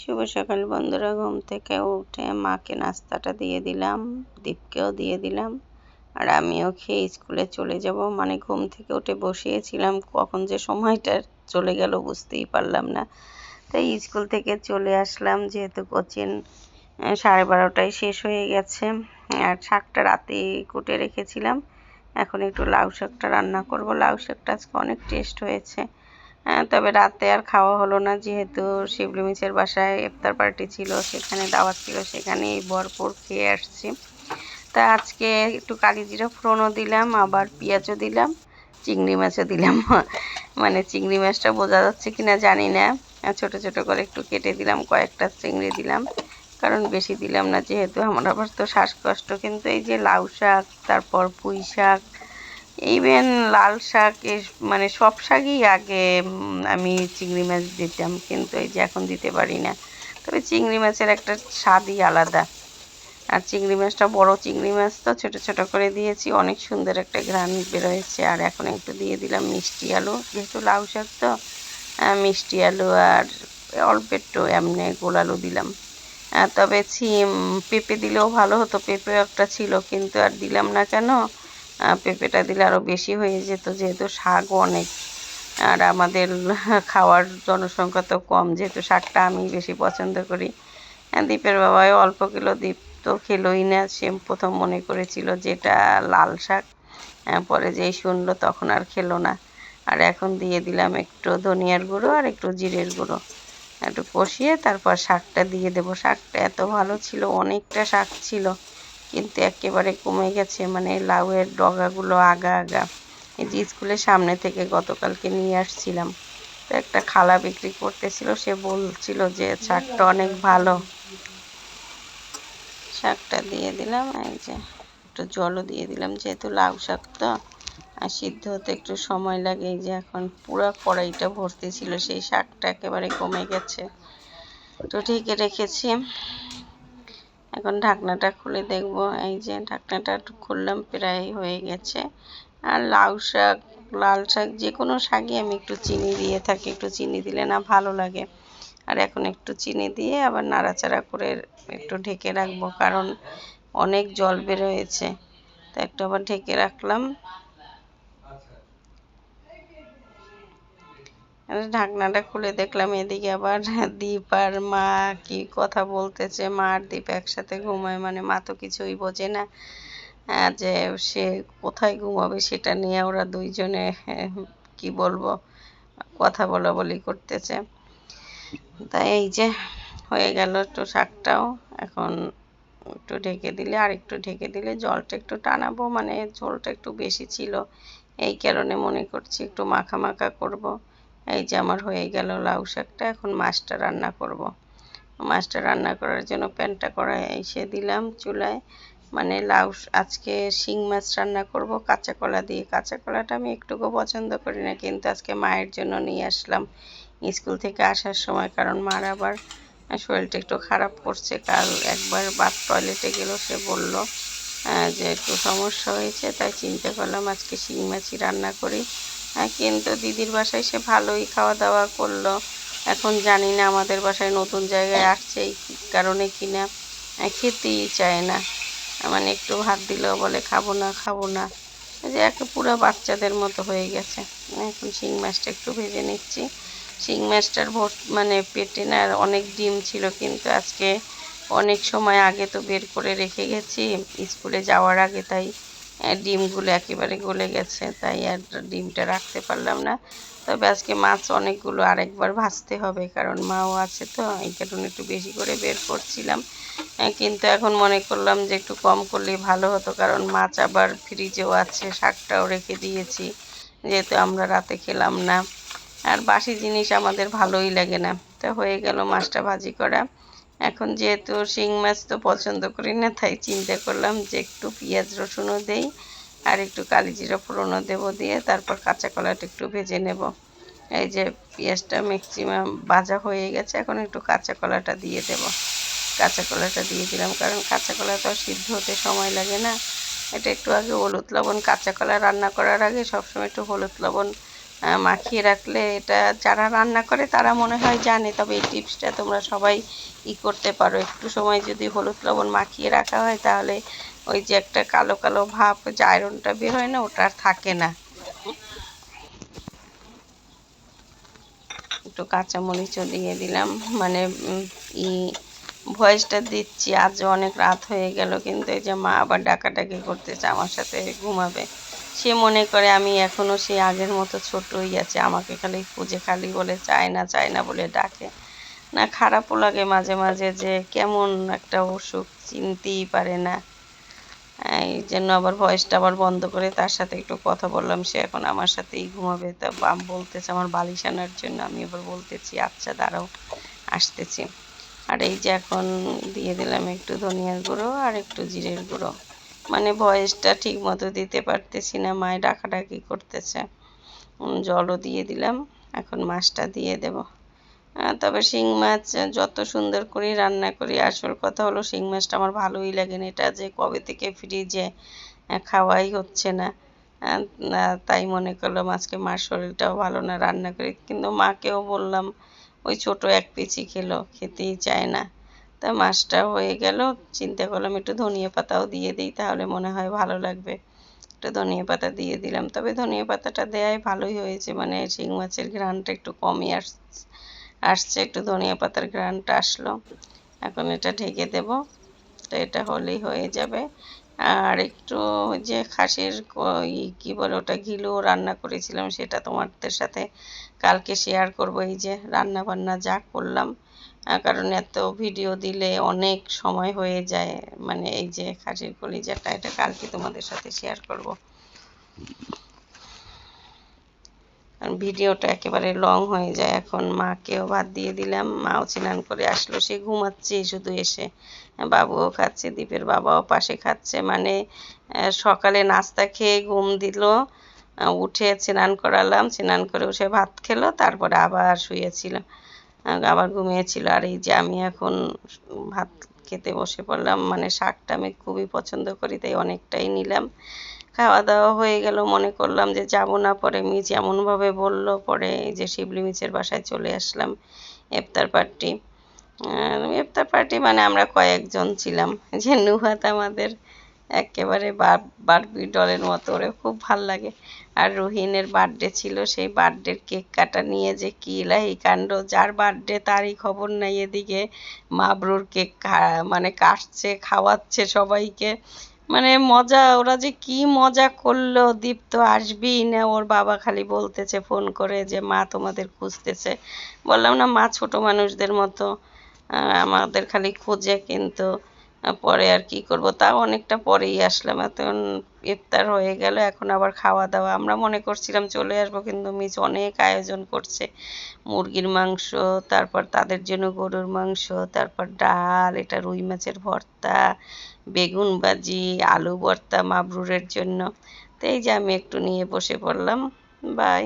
শুভ সকাল বন্ধুরা ঘুম থেকে উঠে মাকে নাস্তাটা দিয়ে দিলাম দীপকেও দিয়ে দিলাম আর আমিও খেয়ে স্কুলে চলে যাব। মানে ঘুম থেকে উঠে বসিয়েছিলাম কখন যে সময়টা চলে গেল বুঝতেই পারলাম না। তাই স্কুল থেকে চলে আসলাম যেহেতু কোচিং সাড়ে বারোটায় শেষ হয়ে গেছে আর শাকটা রাতে কুটে রেখেছিলাম। এখন একটু লাউ শাকটা রান্না করব। লাউ শাকটা আজকে অনেক টেস্ট হয়েছে। হ্যাঁ, তবে রাতে আর খাওয়া হলো না যেহেতু শিবলি মিসের বাসায় ইফতার পার্টি ছিল, সেখানে দাওয়াত ছিল, সেখানেই ভরপুর খেয়ে আসছি। তা আজকে একটু কালি জিরা ফোড়নও দিলাম, আবার পেঁয়াজও দিলাম, চিংড়ি মাছও দিলাম। মানে চিংড়ি মাছটা বোঝা যাচ্ছে কিনা জানি না। ছোট ছোট করে একটু কেটে দিলাম, কয়েকটা চিংড়ি দিলাম, কারণ বেশি দিলাম না যেহেতু। আমার আবার তো শ্বাসকষ্ট, কিন্তু এই যে লাউ শাক, তারপর পুঁই শাক ইভেন লাল শাক মানে সব শাকই আগে আমি চিংড়ি মাছ দিতাম, কিন্তু এই যে এখন দিতে পারি না। তবে চিংড়ি মাছের একটা স্বাদই আলাদা। আর চিংড়ি মাছটা বড় চিংড়ি মাছ তো, ছোট ছোট করে দিয়েছি, অনেক সুন্দর একটা ঘ্রাণ বেরোয়েছে। আর এখন একটু দিয়ে দিলাম মিষ্টি আলু, যেহেতু লাউ শাক তো মিষ্টি আলু আর অল্প একটু এমনি গোল আলু দিলাম। তবে ছিম, পেঁপে দিলেও ভালো হতো পেঁপে একটা ছিল, কিন্তু আর দিলাম না কেন? পেঁপেটা দিলে আরও বেশি হয়ে যেত, যেহেতু শাকও অনেক। আর আমাদের খাওয়ার জনসংখ্যা তো কম, যেহেতু শাকটা আমি বেশি পছন্দ করি। দ্বীপের বাবাও অল্প কিলো দ্বীপ তো খেলোই না, সে প্রথম মনে করেছিল যেটা লাল শাক। পরে যেই শুনলো তখন আর খেলো না। আর এখন দিয়ে দিলাম একটু ধনিয়ার গুঁড়ো আর একটু জিরের গুঁড়ো। একটু কষিয়ে তারপর শাকটা দিয়ে দেবো। শাকটা এত ভালো ছিল, অনেকটা শাক ছিল। কিন্তু একেবারে কমে গেছে। মানে লাউয়ের ডগাগুলো আগা আগা। এই যে স্কুলের সামনে থেকে গতকালকে নিয়ে আসছিলাম। তো একটা খালা বিক্রি করতেছিল। সে বলছিল যে, শাকটা অনেক ভালো। শাকটা দিয়ে দিলাম। এই যে একটু জলও দিয়ে দিলাম। যেহেতু লাউ শাক তো, আর সিদ্ধ হতে একটু সময় লাগে। এই যে এখন পুরো কড়াইটা ভর্তি ছিল সেই শাকটা একেবারে কমে গেছে। তো ঢেকে রেখেছি। এখন ঢাকনাটা খুলে দেখব। এই যে ঢাকনাটা খুললাম, প্রায় হয়ে গেছে। আর লাউ শাক, লাল শাক, যে কোনো শাকই আমি একটু চিনি দিয়ে থাকি। একটু চিনি দিলে না ভালো লাগে। আর এখন একটু চিনি দিয়ে আবার নাড়াচাড়া করে একটু ঢেকে রাখব, কারণ অনেক জল বেরোয়েছে তো একটু আবার ঢেকে রাখলাম। ঢাকনাটা খুলে দেখলাম, এদিকে আবার দীপ আর মা কি কথা বলতেছে। মা আর দীপ একসাথে ঘুমায় মানে মা তো কিছুই বোঝে না যে সে কোথায় ঘুমাবে সেটা নিয়ে ওরা দুইজনে কি বলব, কথা বলা বলি করতেছে। তাই এই যে হয়ে গেল একটু শাকটাও, এখন একটু ঢেকে দিলে, আর একটু ঢেকে দিলে জলটা একটু টানাবো মানে ঝোলটা একটু বেশি ছিল, এই কারণে মনে করছি একটু মাখা মাখা করব। এই যে আমার হয়ে গেল লাউ শাকটা, এখন মাছটা রান্না করব। মাছটা রান্না করার জন্য প্যানটা কড়াই এসে দিলাম চুলায়। মানে লাউ আজকে শিং মাছ রান্না করব, কাঁচা কলা দিয়ে। কাঁচা কলাটা আমি একটুকু পছন্দ করি না, কিন্তু আজকে মায়ের জন্য নিয়ে আসলাম স্কুল থেকে আসার সময়, কারণ মার আবার শরীরটা একটু খারাপ করছে। কাল একবার বাথ টয়লেটে গেল, সে বলল যে একটু সমস্যা হয়েছে, তাই চিন্তা করলাম আজকে শিং মাছই রান্না করি। কিন্তু দিদির বাসায় সে ভালোই খাওয়া দাওয়া করল। এখন জানি না আমাদের বাসায় নতুন জায়গায় আসছে এই কারণে কিনা খেতেই চায় না। মানে একটু ভাত দিলেও বলে, খাব না খাব না। যে একটা পুরো বাচ্চাদের মতো হয়ে গেছে। এখন শিং মাছটা একটু ভেজে নিচ্ছি। শিং মাছটার ভোট মানে পেটে না অনেক ডিম ছিল কিন্তু আজকে অনেক সময় আগে তো বের করে রেখে গেছি, স্কুলে যাওয়ার আগে তাই। ডিমগুলো একেবারে গলে গেছে, তাই আর ডিমটা রাখতে পারলাম না। তবে আজকে মাছ অনেকগুলো আরেকবার ভাজতে হবে, কারণ মাও আছে তো, এই কারণে একটু বেশি করে বের করছিলাম। কিন্তু এখন মনে করলাম যে একটু কম করলেই ভালো হতো, কারণ মাছ আবার ফ্রিজেও আছে, শাকটাও রেখে দিয়েছি, যেহেতু আমরা রাতে খেলাম না। আর বাসি জিনিস আমাদের ভালোই লাগে না। তো হয়ে গেল মাছটা ভাজি করা। এখন যেহেতু শিং মাছ তো পছন্দ করি না, তাই চিন্তা করলাম যে একটু পেঁয়াজ রসুনও দেই আর একটু কালি জিরা ফোড়নও দেবো দিয়ে তারপর কাঁচা কলাটা একটু ভেজে নেব। এই যে পেঁয়াজটা ম্যাক্সিমাম ভাজা হয়ে গেছে, এখন একটু কাঁচা কলাটা দিয়ে দেব। কাঁচা কলাটা দিয়ে দিলাম, কারণ কাঁচা কলা তো সিদ্ধ হতে সময় লাগে না। এটা একটু আগে হলুদ লবণ, কাঁচা কলা রান্না করার আগে সবসময় একটু হলুদ লবণ মাখিয়ে রাখলে এটা যারা রান্না করে তারা মনে হয় জানে। তবে এই টিপসটা তোমরা সবাই ই করতে পারো। একটু সময় যদি হলুদ লবণ মাখিয়ে রাখা হয় তাহলে ওই যে একটা কালো কালো ভাব যে আয়রনটা বের হয় না, ওটা আর থাকে না। একটু কাঁচামরিচও দিয়ে দিলাম। মানে ই ভয়েসটা দিচ্ছি। আজ অনেক রাত হয়ে গেল, কিন্তু এই যে মা আবার ডাকাডাকি করতেছে, আমার সাথে ঘুমাবে। সে মনে করে আমি এখনও সেই আগের মতো ছোটই আছে, আমাকে খালি খুঁজে খালি বলে চায় না চায় না বলে ডাকে। না, খারাপও লাগে মাঝে মাঝে যে কেমন একটা অসুখ চিনতেই পারে না। এই জন্য আবার ভয়েসটা আবার বন্ধ করে তার সাথে একটু কথা বললাম, সে এখন আমার সাথেই ঘুমাবে। তা বলতেছে আমার বালিশ আনার জন্য, আমি এবার বলতেছি আচ্ছা দাঁড়াও, আসতেছি। আর এই যে এখন দিয়ে দিলাম একটু ধনিয়ার গুঁড়ো আর একটু জিরের গুঁড়ো। মানে ভয়েসটা ঠিক মতো দিতে পারতেছি না মায়ে ডাকাডাকি করতেছে। জলও দিয়ে দিলাম এখন মাছটা দিয়ে দেব। তবে শিং মাছ যত সুন্দর করে রান্না করি আসল কথা হলো শিং মাছটা আমার ভালোই লাগে না। এটা যে কবে থেকে ফ্রিজে খাওয়াই হচ্ছে না, তাই মনে করলাম আজকে মার শরীরটাও ভালো না রান্না করি। কিন্তু মাকেও বললাম ওই ছোট এক পিচি খেলো খেতেই চায় না। তা মাছটা হয়ে গেল। চিন্তা করলাম একটু ধনিয়া পাতাও দিয়ে দিই, তাহলে মনে হয় ভালো লাগবে। একটু ধনিয়া পাতা দিয়ে দিলাম। তবে ধনিয়া পাতাটা দেয়াই ভালোই হয়েছে মানে শিং মাছের ঘ্রাণটা একটু কমই আস, আসছে, একটু ধনিয়া পাতার ঘ্রাণটা আসলো। এখন এটা ঢেকে দেব, তো এটা হলেই হয়ে যাবে। আর একটু যে খাসির ক- বলে ওটা ঘিলু রান্না করেছিলাম, সেটা তোমাদের সাথে কালকে শেয়ার করব। এই যে রান্না বান্না যা করলাম কারণ এত ভিডিও দিলে অনেক সময় হয়ে যায়। মানে এই যে খাসির কলিজাটা, এটা কালকে তোমাদের সাথে শেয়ার করব। ভিডিওটা একেবারে লং হয়ে যায়। এখন মাকেও ভাত দিয়ে দিলাম, মাও স্নান করে আসলো, সে ঘুমাচ্ছে শুধু এসে। বাবুও খাচ্ছে, দীপের বাবাও পাশে খাচ্ছে। মানে সকালে নাস্তা খেয়ে ঘুম দিল উঠে স্নান করালাম। স্নান করে উঠে ভাত খেলো, তারপরে আবার শুয়েছিল। আবার ঘুমিয়েছিল। আর এই যে আমি এখন ভাত খেতে বসে পড়লাম মানে শাকটা আমি খুবই পছন্দ করি, তাই অনেকটাই নিলাম। খাওয়া দাওয়া হয়ে গেল, মনে করলাম যে যাব না, পরে মিচ এমনভাবে বলল, পরে যে শিবলি মিচের বাসায় চলে আসলাম, ইফতার পার্টি। ইফতার পার্টি মানে আমরা কয়েকজন ছিলাম, যে নুহাত আমাদের একেবারে বারবি ডলের মতো, ওরে খুব ভালো লাগে। আর রুহিনের বার্থডে ছিল, সেই বার্থডের কেক কাটা নিয়ে যে কি ইলাহি কাণ্ড, যার বার্থডে তারই খবর নাই এদিকে। মাবরুর কেক মানে কাটছে, খাওয়াচ্ছে সবাইকে। মানে মজা, ওরা যে কি মজা করল দীপ্ত আসবেই না, ওর বাবা খালি বলতেছে, ফোন করে যে, মা তোমাদের খুঁজতেছে। বললাম, না, মা ছোট মানুষদের মতো আমাদের খালি খোঁজে কিন্তু। পরে আর কি করব? তাও অনেকটা পরেই আসলাম। এখন ইফতার হয়ে গেল, এখন আবার খাওয়া দাওয়া। আমরা মনে করছিলাম চলে আসব, কিন্তু মিস অনেক আয়োজন করছে। মুরগির মাংস, তারপর তাদের জন্য গরুর মাংস, তারপর ডাল, এটা রুই মাছের ভর্তা, বেগুন ভাজি, আলু ভর্তা মাবরুরের জন্য। তো এই যে আমি একটু নিয়ে বসে পড়লাম। বাই